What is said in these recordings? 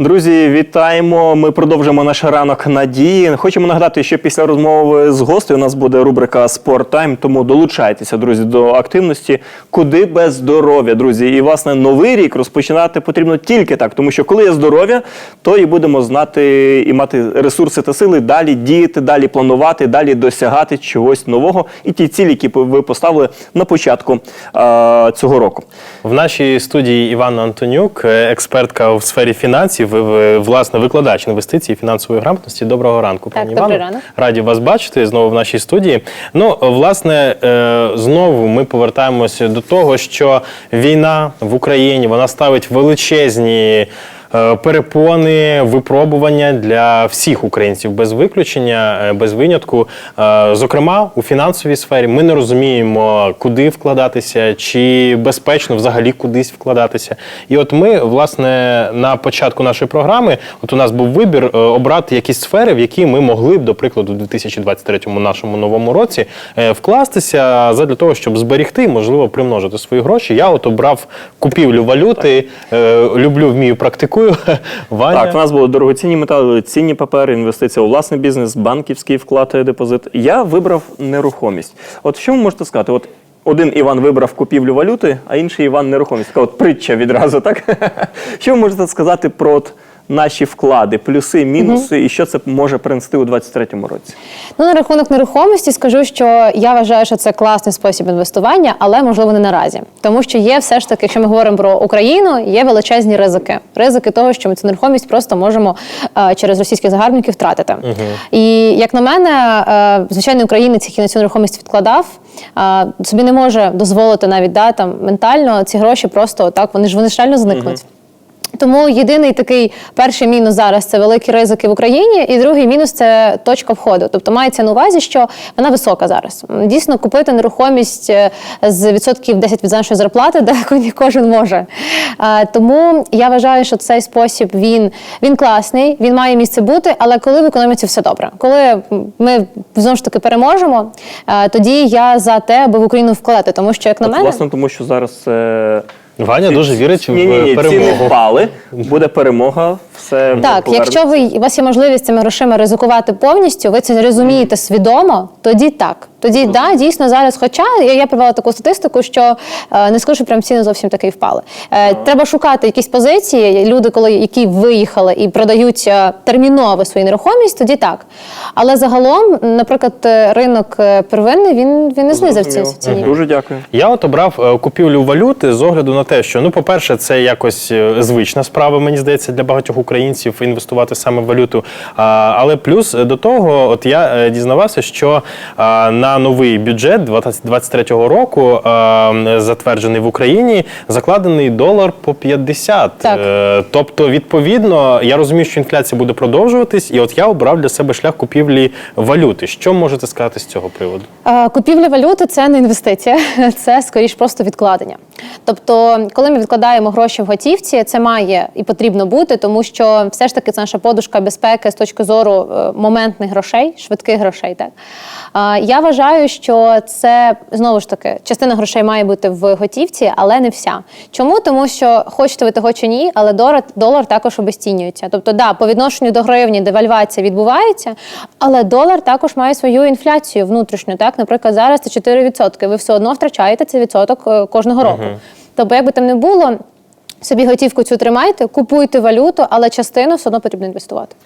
Друзі, вітаємо. Ми продовжимо наш ранок надії. Хочемо нагадати, що після розмови з гостею у нас буде рубрика Спорт Тайм. Тому долучайтеся, друзі, до активності. Куди без здоров'я, друзі. І власне новий рік розпочинати потрібно тільки так, тому що коли є здоров'я, то і будемо знати і мати ресурси та сили далі діяти, далі планувати, далі досягати чогось нового і ті цілі, які ви поставили на початку а, цього року. В нашій студії Іванна Антонюк, е, експертка в сфері фінансів, власне, викладач інвестицій і фінансової грамотності. Доброго ранку, пані Івано. ранок. Раді вас бачити знову в нашій студії. Ну, власне, е, знову ми повертаємося до того, що війна в Україні вона ставить величезні. Е, Перепони, випробування для всіх українців без виключення, е, без винятку. Е, Зокрема, у фінансовій сфері ми не розуміємо, куди вкладатися, чи безпечно взагалі кудись вкладатися. І от ми, власне, на початку нашої програми, от у нас був вибір обрати якісь сфери, в які ми могли б, до прикладу, у 2023 нашому новому році вкластися задля того, щоб зберегти, можливо, примножити свої гроші. Я от обрав купівлю валюти, люблю, вмію, практикую. Ваня. Так, в нас були дорогоцінні метали, цінні папери, інвестиція у власний бізнес, банківський вклад депозит. Я вибрав нерухомість. От що ви можете сказати? От один Іван вибрав купівлю валюти, а інший Іван нерухомість. Така от притча відразу, так? Що ви можете сказати про от наші вклади, плюси, мінуси, і що це може принести у 2023 році? Ну, на рахунок нерухомості скажу, що я вважаю, що це класний спосіб інвестування, але можливо не наразі. Тому що є все ж таки, якщо ми говоримо про Україну, є величезні ризики. Ризики того, що ми цю нерухомість просто можемо е, через російських загарбників втратити. І як на мене, е, звичайний українець, який на цю нерухомість відкладав, е, собі не може дозволити навіть да, там, ментально ці гроші просто так, вони ж вони ж реально зникнуть. Тому єдиний такий перший мінус зараз це великі ризики в Україні, і другий мінус це точка входу. Тобто мається на увазі, що вона висока зараз. Дійсно, купити нерухомість е, з відсотків 10 від нашої зарплати далеко не кожен може. Е, Тому я вважаю, що цей спосіб він, він класний, він має місце бути, але коли в економіці все добре, коли ми знову ж таки переможемо, е, тоді я за те, аби в Україну вкладати, тому що як на От, мене. власне, тому що зараз це. Ваня дуже вірить в ні, ні, ні, ціни перемогу. впали, буде перемога, все Так, повернеться. якщо ви у вас є можливість цими грошима ризикувати повністю, ви це розумієте свідомо, тоді так. Тоді да, дійсно зараз. Хоча я, я привела таку статистику, що е, не скажу, що прям ціни зовсім таки впали. Е, треба шукати якісь позиції. Люди, коли які виїхали і продають е, терміново свою нерухомість, тоді так. Але загалом, наприклад, е, ринок е, первинний він, він не знизив ці Зрозуміло. ціні. Дуже дякую. Я от обрав купівлю валюти з огляду на те, що ну, по-перше, це якось звична справа, мені здається, для багатьох українців інвестувати саме в валюту. А, але плюс до того, от я дізнавався, що а, на новий бюджет 2023 року, а, затверджений в Україні, закладений долар по 50. Так. Е, Тобто, відповідно, я розумію, що інфляція буде продовжуватись, і от я обрав для себе шлях купівлі валюти. Що можете сказати з цього приводу? Е, Купівля валюти це не інвестиція, це скоріш просто відкладення. Тобто, коли ми відкладаємо гроші в готівці, це має і потрібно бути, тому що все ж таки це наша подушка безпеки з точки зору е, моментних грошей, швидких грошей. Так Е, я вважаю, що це знову ж таки частина грошей має бути в готівці, але не вся. Чому? Тому що хочете ви того чи ні, але долар, долар також обесцінюється. Тобто, да, по відношенню до гривні девальвація відбувається, але долар також має свою інфляцію внутрішню. Так, наприклад, зараз це 4%. Ви все одно втрачаєте цей відсоток е, кожного року. Тобто, як би там не було. Собі готівку цю тримайте, купуйте валюту, але частину все одно потрібно інвестувати.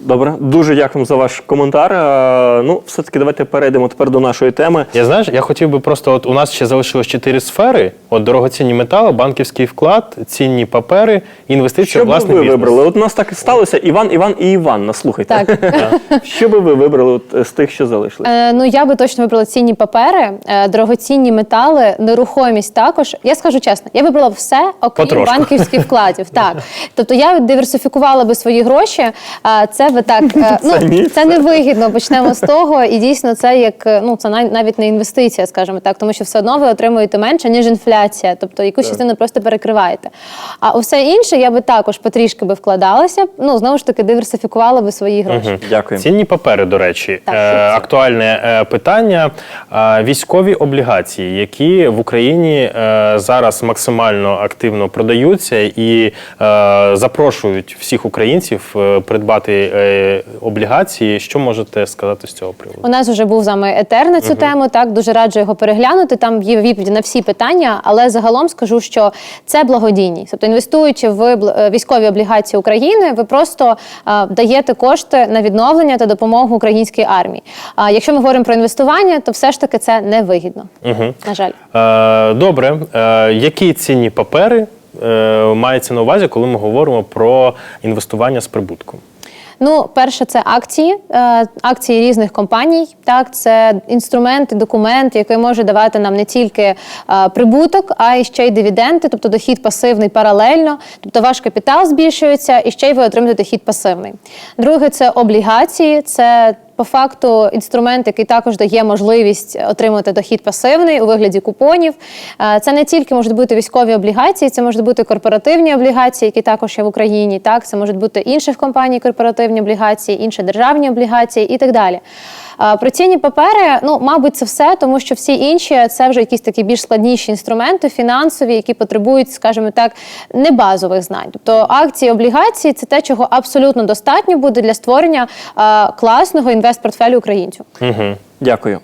Добре, дуже дякуємо за ваш коментар. Е, Ну, все-таки давайте перейдемо тепер до нашої теми. Я знаєш, я хотів би просто, от у нас ще залишилось чотири сфери: от дорогоцінні метали, банківський вклад, цінні папери, інвестиція, Що в б власний ви бізнес. вибрали? От у нас так і сталося. Іван, Іван і Іванна. Слухайте. Так. Що би ви вибрали от, з тих, що залишились? Е, ну я би точно вибрала цінні папери, е, дорогоцінні метали, нерухомість також. Я скажу чесно, я вибрала все, окрім Потрошку. банківських вкладів. Так, тобто я диверсифікувала би свої гроші. А це би так е, ну Це вигідно. Почнемо з того, і дійсно це як е, ну це навіть не інвестиція, скажімо так, тому що все одно ви отримуєте менше ніж інфляція, тобто якусь частину просто перекриваєте. А усе інше я би також потрішки би вкладалася. Ну знову ж таки диверсифікувала би свої гроші. Дякую. Цінні папери, до речі, Так, е, актуальне е, питання. Е, військові облігації, які в Україні е, зараз максимально активно продаються. Продаються і е, запрошують всіх українців е, придбати е, облігації. Що можете сказати з цього приводу? У нас вже був з вами етер на цю тему. Так дуже раджу його переглянути. Там є відповіді на всі питання, але загалом скажу, що це благодійність. Тобто, інвестуючи в е, військові облігації України, ви просто е, даєте кошти на відновлення та допомогу українській армії. А якщо ми говоримо про інвестування, то все ж таки це невигідно. На жаль. Е, добре, е, які цінні папери е, мається на увазі, коли ми говоримо про інвестування з прибутком? Ну, перше, це акції, е, акції різних компаній. Так, це інструмент, документ, який може давати нам не тільки е, прибуток, а й ще й дивіденди, тобто дохід пасивний паралельно. Тобто ваш капітал збільшується, і ще й ви отримуєте дохід пасивний. Друге, це облігації, це по факту інструмент, який також дає можливість отримати дохід пасивний у вигляді купонів. Е, Це не тільки можуть бути військові облігації, це можуть бути корпоративні облігації, які також є в Україні. Так, це можуть бути інших компаній корпоративні облігації, інші державні облігації і так далі. Е, Про цінні папери, ну мабуть, це все, тому що всі інші це вже якісь такі більш складніші інструменти, фінансові, які потребують, скажімо так, не базових знань. Тобто акції, облігації це те, чого абсолютно достатньо буде для створення е, класного інвестпортфелю українцю. Дякую.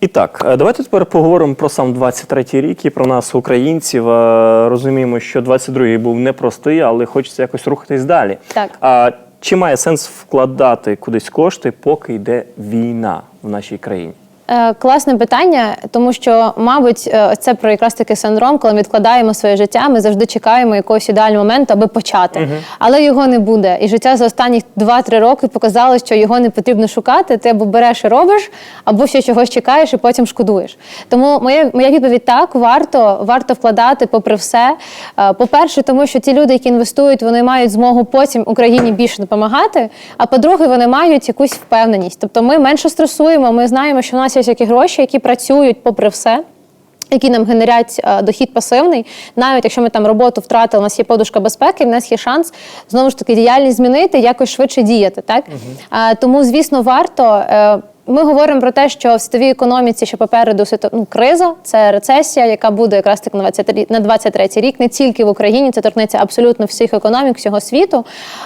І так, е, давайте тепер поговоримо про сам 23-й рік і про нас, українців. Е, Розуміємо, що 22-й був непростий, але хочеться якось рухатись далі. Так. А чи має сенс вкладати кудись кошти, поки йде війна в нашій країні? Е, Класне питання, тому що, мабуть, е, це про якраз такий синдром, коли ми відкладаємо своє життя, ми завжди чекаємо якогось ідеального моменту, аби почати. Але його не буде. І життя за останні 2-3 роки показало, що його не потрібно шукати. Ти або береш і робиш, або ще чогось чекаєш і потім шкодуєш. Тому моя, моя відповідь так, варто, варто вкладати попри все. Е, По-перше, тому що ті люди, які інвестують, вони мають змогу потім Україні більше допомагати. А по-друге, вони мають якусь впевненість. Тобто ми менше стресуємо, ми знаємо, що в нас є які гроші, які працюють попри все. Які нам генерять е, дохід пасивний, навіть якщо ми там роботу втратили, у нас є подушка безпеки, в нас є шанс знову ж таки діяльність змінити, якось швидше діяти. Так Е, тому, звісно, варто. Ми говоримо про те, що в світовій економіці ще попереду ну, криза, це рецесія, яка буде якраз так на 23, на 23 рік, не тільки в Україні, це торкнеться абсолютно всіх економік всього світу.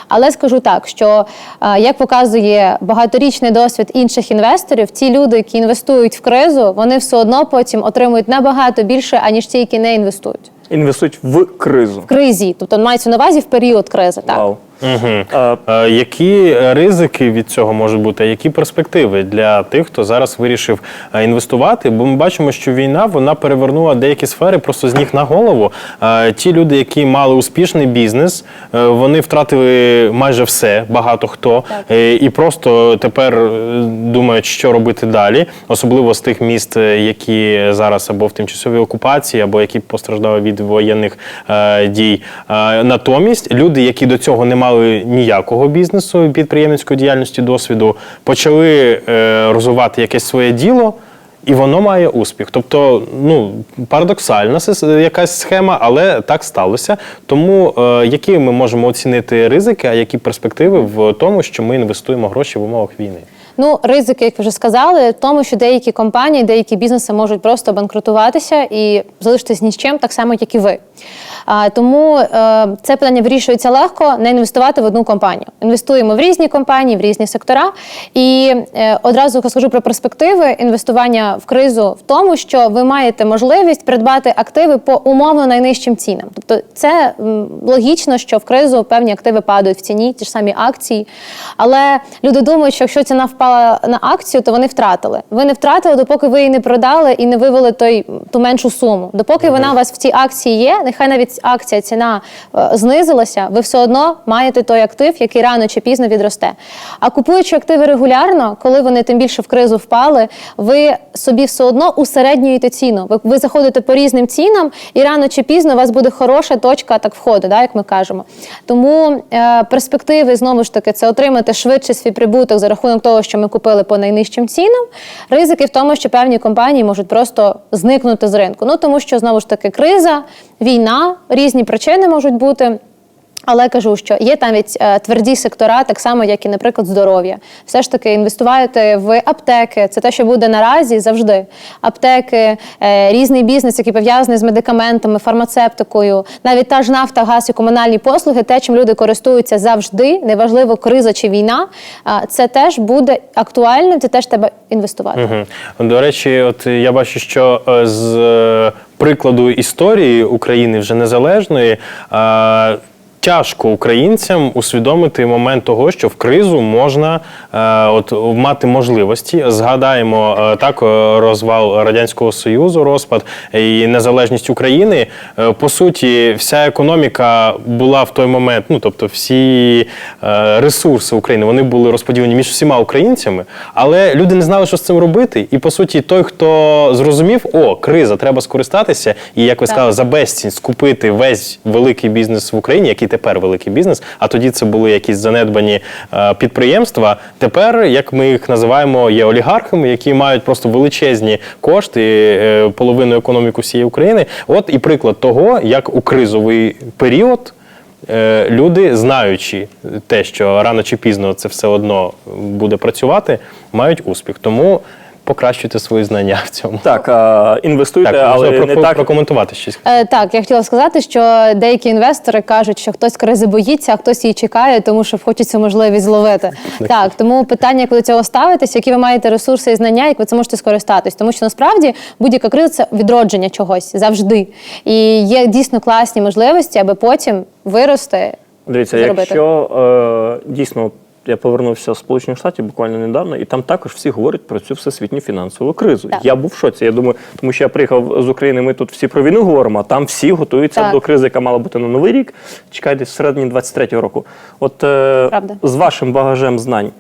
Але скажу так, що е, як показує багаторічний досвід інших інвесторів, ті люди, які інвестують в кризу, вони все одно потім отримують набагато більше, аніж ті, які не інвестують. Інвестують в кризу. В кризі, тобто мається на увазі в період кризи. Так. Вау. Угу. Е, Е, які ризики від цього можуть бути? а Які перспективи для тих, хто зараз вирішив е, інвестувати? Бо ми бачимо, що війна вона перевернула деякі сфери просто з ніг на голову. Е, Ті люди, які мали успішний бізнес, е, вони втратили майже все, багато хто, Е, і просто тепер е, думають, що робити далі, особливо з тих міст, е, які зараз або в тимчасовій окупації, або які постраждали від воєнних е, дій. Е, натомість люди, які до цього не мали ніякого бізнесу, підприємницької діяльності, досвіду, почали е, розвивати якесь своє діло. І воно має успіх. Тобто, ну парадоксальна якась схема, але так сталося. Тому е, які ми можемо оцінити ризики, а які перспективи в тому, що ми інвестуємо гроші в умовах війни? Ну, ризики, як ви вже сказали, в тому, що деякі компанії, деякі бізнеси можуть просто банкрутуватися і залишитись ні з чим, так само, як і ви. А, тому е, це питання вирішується легко не інвестувати в одну компанію. Інвестуємо в різні компанії, в різні сектора. І е, одразу скажу про перспективи інвестування в кризу в тому, що ви маєте можливість придбати активи по умовно найнижчим цінам. Тобто, це м, логічно, що в кризу певні активи падають в ціні, ті ж самі акції. Але люди думають, що якщо ціна впала на акцію, то вони втратили. Ви не втратили, допоки ви її не продали і не вивели той ту меншу суму. Допоки вона у вас в цій акції є, нехай навіть акція ціна е, знизилася, ви все одно маєте той актив, який рано чи пізно відросте. А купуючи активи регулярно, коли вони тим більше в кризу впали, ви собі все одно усереднюєте ціну. Ви, ви заходите по різним цінам, і рано чи пізно у вас буде хороша точка так входу, да, як ми кажемо. Тому е, перспективи знову ж таки це отримати швидше свій прибуток за рахунок того, що ми купили по найнижчим цінам. Ризики в тому, що певні компанії можуть просто зникнути з ринку. Ну тому що знову ж таки криза, війна, різні причини можуть бути. Але кажу, що є навіть е, тверді сектора, так само як і, наприклад, здоров'я. Все ж таки інвестувати в аптеки. Це те, що буде наразі завжди. Аптеки, е, різний бізнес, який пов'язаний з медикаментами, фармацевтикою, навіть та ж нафта, газ і комунальні послуги, те, чим люди користуються завжди, неважливо криза чи війна. Це теж буде актуально. Це теж треба інвестувати. Мгм. До речі, от я бачу, що е, з прикладу історії України вже незалежної. Тяжко українцям усвідомити момент того, що в кризу можна е, от мати можливості. Згадаємо е, так е, розвал радянського союзу, розпад і незалежність України. Е, по суті, вся економіка була в той момент. Ну тобто, всі е, ресурси України вони були розподілені між всіма українцями, але люди не знали, що з цим робити. І по суті, той, хто зрозумів, о, криза, треба скористатися, і як ви сказали, за безцінь скупити весь великий бізнес в Україні, який тепер великий бізнес, а тоді це були якісь занедбані е, підприємства. Тепер, як ми їх називаємо, є олігархами, які мають просто величезні кошти, е, половину економіку всієї України. От і приклад того, як у кризовий період. е, Люди, знаючи те, що рано чи пізно це все одно буде працювати, мають успіх. Тому покращуйте свої знання в цьому. Так, а, інвестуйте, Так, але можливо, не про- так. прокоментувати щось. Е, так, я хотіла сказати, що деякі інвестори кажуть, що хтось кризи боїться, а хтось її чекає, тому що хочеться можливість зловити. так, тому питання, як ви до цього ставитесь, які ви маєте ресурси і знання, як ви це можете скористатись. Тому що насправді будь-яка криза це відродження чогось завжди. І є дійсно класні можливості, аби потім вирости. Дивіться, зробити. якщо е, дійсно я повернувся з Сполучених Штатів буквально недавно, і там також всі говорять про цю всесвітню фінансову кризу. Так. Я був в шоці. Я думаю, тому що я приїхав з України. Ми тут всі про війну говоримо, а там всі готуються Так. до кризи, яка мала бути на новий рік. Чекає десь всередині 23-го року. От е, Правда. з вашим багажем знань.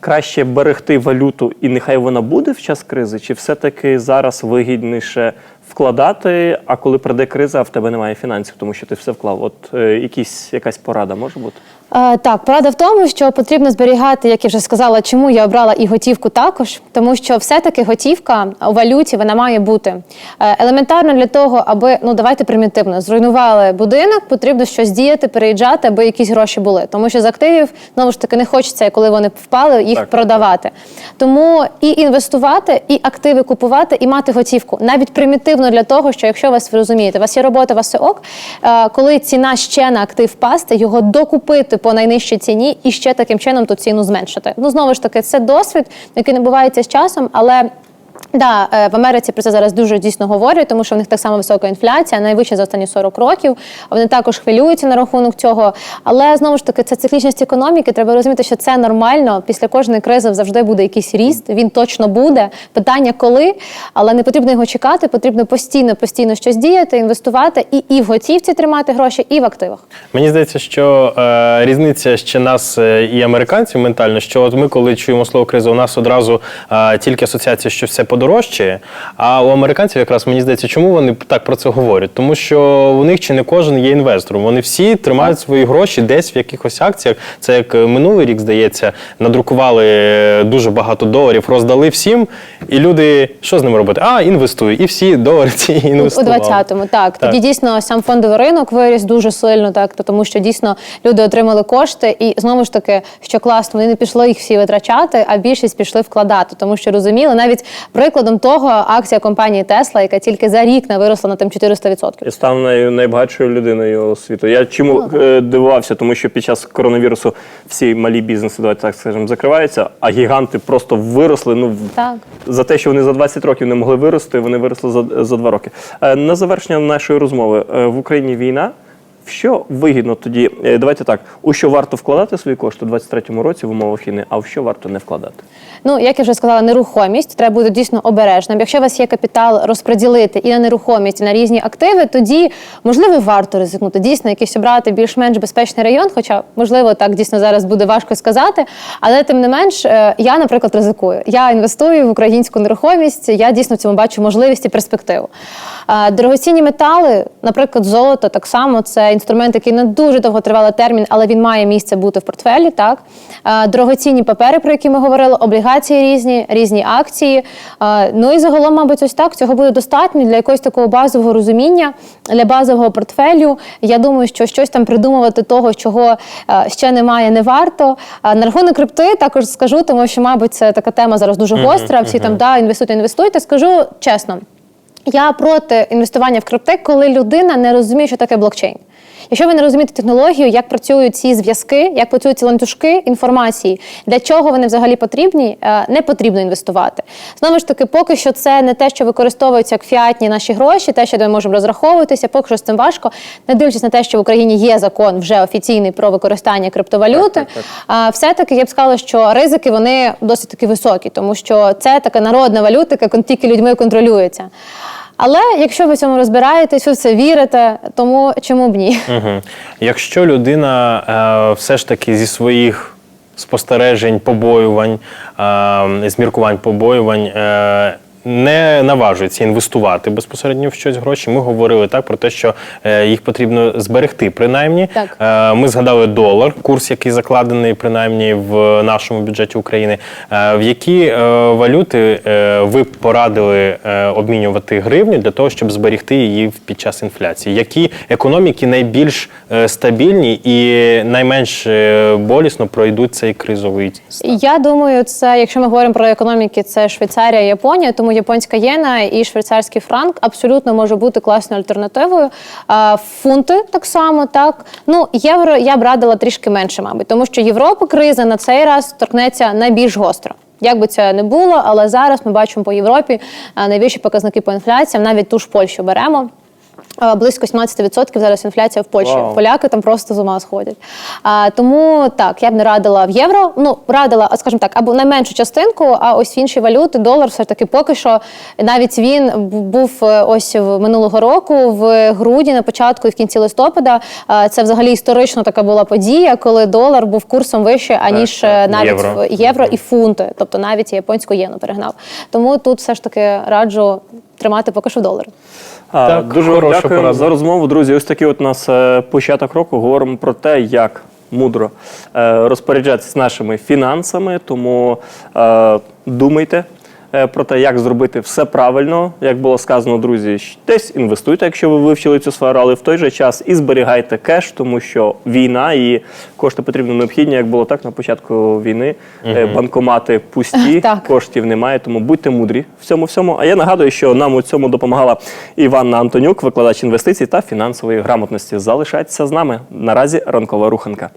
Краще берегти валюту і нехай вона буде в час кризи, чи все-таки зараз вигідніше вкладати, а коли прийде криза, а в тебе немає фінансів, тому що ти все вклав. От е, якісь, якась порада може бути? Е, Так, порада в тому, що потрібно зберігати, як я вже сказала, чому я обрала і готівку також, тому що все-таки готівка у валюті вона має бути Е, елементарно для того, аби ну давайте примітивно зруйнували будинок, потрібно щось діяти, переїжджати, аби якісь гроші були. Тому що з активів знову ж таки не хочеться, коли вони впали, їх Так. продавати. Тому і інвестувати, і активи купувати, і мати готівку. Навіть примітивно для того, що якщо вас розумієте, у вас є робота, у вас все ок. е, Коли ціна ще на актив впасти, його докупити по найнижчій ціні і ще таким чином ту ціну зменшити. Ну знову ж таки, це досвід, який набувається з часом, але. Да, е, в Америці про це зараз дуже дійсно говорять, тому що в них так само висока інфляція, найвища за останні 40 років. Вони також хвилюються на рахунок цього. Але знову ж таки, це циклічність економіки. Треба розуміти, що це нормально. Після кожної кризи завжди буде якийсь ріст. Він точно буде. Питання коли, але не потрібно його чекати. Потрібно постійно, постійно щось діяти, інвестувати і, і в готівці тримати гроші, і в активах. Мені здається, що е, різниця ще нас е, і американців ментально, що от ми, коли чуємо слово криза, у нас одразу е, тільки асоціація, що все подорожчає. А у американців якраз мені здається, чому вони так про це говорять? Тому що у них чи не кожен є інвестором. Вони всі тримають свої гроші десь в якихось акціях. Це як е, минулий рік, здається, надрукували е, дуже багато доларів, роздали всім, і люди що з ними робити? А, інвестую. І всі долари ці У інвестували. 20-му, так. Так. Тоді дійсно сам фондовий ринок виріс дуже сильно, так тому що дійсно люди отримали кошти, і знову ж таки, що класно, вони не пішли їх всі витрачати, а більшість пішли вкладати, тому що розуміли навіть прикладом того акція компанії Тесла, яка тільки за рік не виросла на там 400%. Я став най, найбагатшою людиною світу. Я чому е, дивувався, тому що під час коронавірусу всі малі бізнеси, давайте так скажемо, закриваються, а гіганти просто виросли. Ну в- Так. за те, що вони за 20 років не могли вирости, вони виросли за, за 2 роки. Е, на завершення нашої розмови Е, в Україні війна. Що вигідно тоді? Е, Давайте так, у що варто вкладати свої кошти у 23-му році в умовах війни, а в що варто не вкладати? Ну, як я вже сказала, нерухомість треба бути дійсно обережним. Якщо у вас є капітал розподілити і на нерухомість, і на різні активи, тоді можливо варто ризикнути. Дійсно, якийсь обрати більш-менш безпечний район, хоча можливо так дійсно зараз буде важко сказати. Але тим не менш, е, я, наприклад, ризикую. Я інвестую в українську нерухомість. Я дійсно в цьому бачу можливість і перспективу. Е, Дорогоцінні метали, наприклад, золото, так само це інструмент, який на дуже довготривалий термін, але він має місце бути в портфелі. Так дорогоцінні папери, про які ми говорили, облігації різні, різні акції. Ну і загалом, мабуть, ось так цього буде достатньо для якогось такого базового розуміння, для базового портфелю. Я думаю, що щось там придумувати того, чого е, ще немає, не варто. На рахунок крипти також скажу, тому що, мабуть, це така тема зараз дуже гостра. Всі там да, інвестуйте, інвестуйте. Скажу чесно. Я проти інвестування в крипти, коли людина не розуміє, що таке блокчейн. Якщо ви не розумієте технологію, як працюють ці зв'язки, як працюють ці ланцюжки інформації, для чого вони взагалі потрібні, е, не потрібно інвестувати. Знову ж таки, поки що це не те, що використовується як фіатні наші гроші, те, що ми можемо розраховуватися, поки що з цим важко, не дивлячись на те, що в Україні є закон вже офіційний про використання криптовалюти. А все-таки я б сказала, що ризики вони досить таки високі, тому що це така народна валюта, яка тільки людьми контролюється. Але якщо ви цьому розбираєтесь, в це вірите, тому чому б ні? Угу. Якщо людина е, все ж таки зі своїх спостережень, побоювань, е, зміркувань побоювань. Е, не наважується інвестувати безпосередньо в щось гроші. Ми говорили так про те, що е, їх потрібно зберегти. Принаймні, Так. Е, ми згадали долар, курс, який закладений принаймні в нашому бюджеті України. Е, в які валюти ви порадили обмінювати гривню для того, щоб зберегти її під час інфляції? Які економіки найбільш стабільні і найменш болісно пройдуть цей кризовий стан? Я думаю, це якщо ми говоримо про економіки, це Швейцарія, Японія, тому японська єна і швейцарський франк абсолютно може бути класною альтернативою. Фунти так само, так ну євро я б радила трішки менше, мабуть, тому що Європа криза на цей раз торкнеться найбільш гостро. Як би це не було, але зараз ми бачимо по Європі найбільші показники по інфляціям, навіть ту ж Польщу беремо. Близько 17% зараз інфляція в Польщі. Вау. Поляки там просто з ума сходять. А, тому так, я б не радила в євро. Ну, радила, скажімо так, або найменшу частинку, а ось в інші валюти, долар все ж таки поки що. Навіть він був е, ось в минулого року, в грудні, на початку і в кінці листопада. А, Це взагалі історично така була подія, коли долар був курсом вище, аніж так. е, навіть Євро. в євро і фунти. Тобто навіть японську єну перегнав. Тому тут все ж таки раджу тримати поки що долар. Так, дуже вам дякую порада. за розмову, друзі. Ось такий от у нас е, початок року. Говоримо про те, як мудро е, розпоряджатися нашими фінансами. Тому е, думайте. Е, Про те, як зробити все правильно, як було сказано, друзі, десь інвестуйте, якщо ви вивчили цю сферу, але в той же час і зберігайте кеш, тому що війна і кошти потрібно необхідні, як було так на початку війни. Е, Банкомати пусті, Так. коштів немає, тому будьте мудрі в цьому всьому. А я нагадую, що нам у цьому допомагала Іванна Антонюк, викладач інвестицій та фінансової грамотності. Залишайтеся з нами. Наразі ранкова руханка.